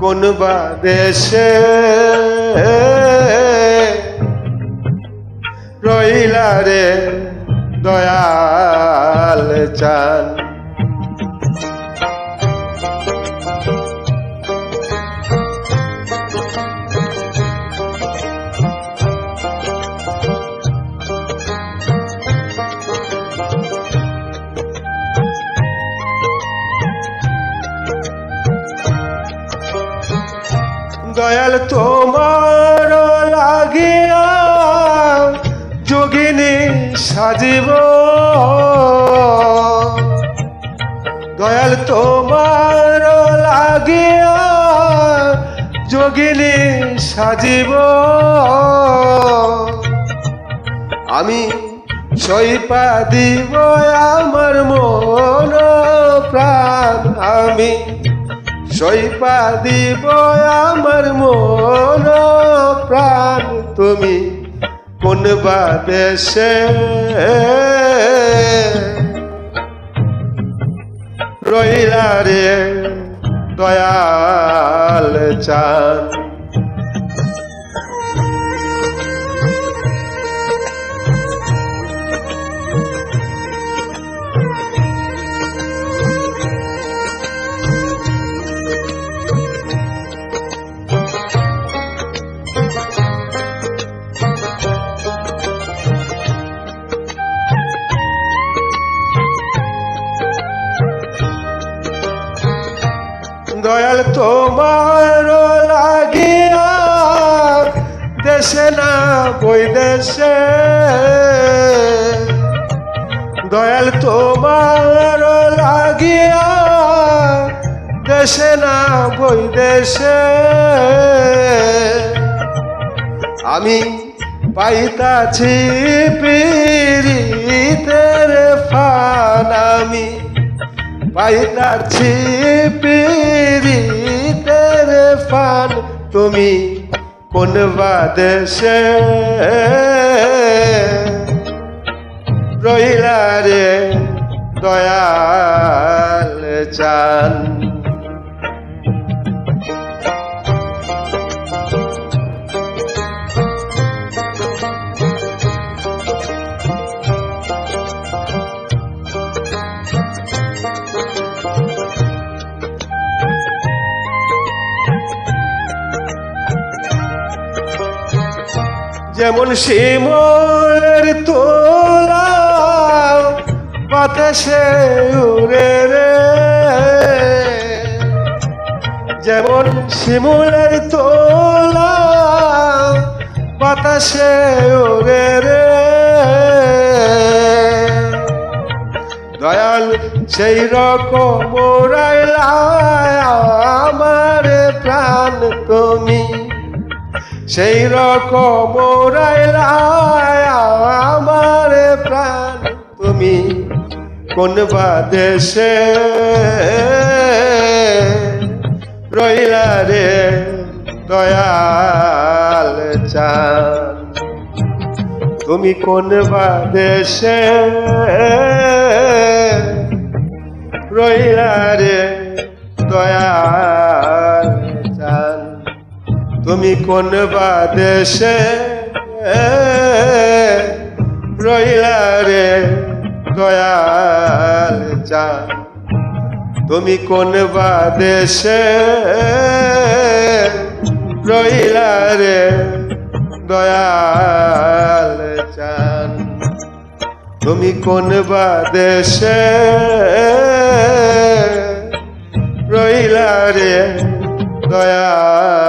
কোন বা দেশে রইলা রে দয়াল চান। দয়াল তোমার লাগিয়া যোগিনী সাজিব। দয়াল তোমার লাগিয়া যোগিনী সাজিব। আমি সইপা দিব আমার মন প্রাণ, আমি সইপা দিব আমার মন প্রাণ তুমি কোন বা দেশে রইলা রে দয়াল চান দয়াল তোমার লাগিয়া দেশে না বই দেশে। দয়াল তোমার লাগিয়া দেশে না বই দেশে। আমি পাইতাছি পিরিতের ফান আমি। পাইতাছি পিরিতের ফান তুমি কোন বাদেশে রহিলা রে দয়াল চান যেমন শিমলের তোলা বাতাসে উড়ে রে। যেমন শিমুলের তোলা বাতাসে উড়ে রে। দয়াল, সেই রকম আমার প্রাণ তুমি। সেই রকম আমার প্রাণ তুমি কোন বা দেশে রইলা রে দয়াল চান তুমি কোন বা দেশে রইলা রে দয়াল তুমি কোন বা দেশে রইলা রে দয়াল চান তুমি কোন বা দেশে রইলা রে দয়াল চান তুমি কোন বা দেশে রইলা রে দয়াল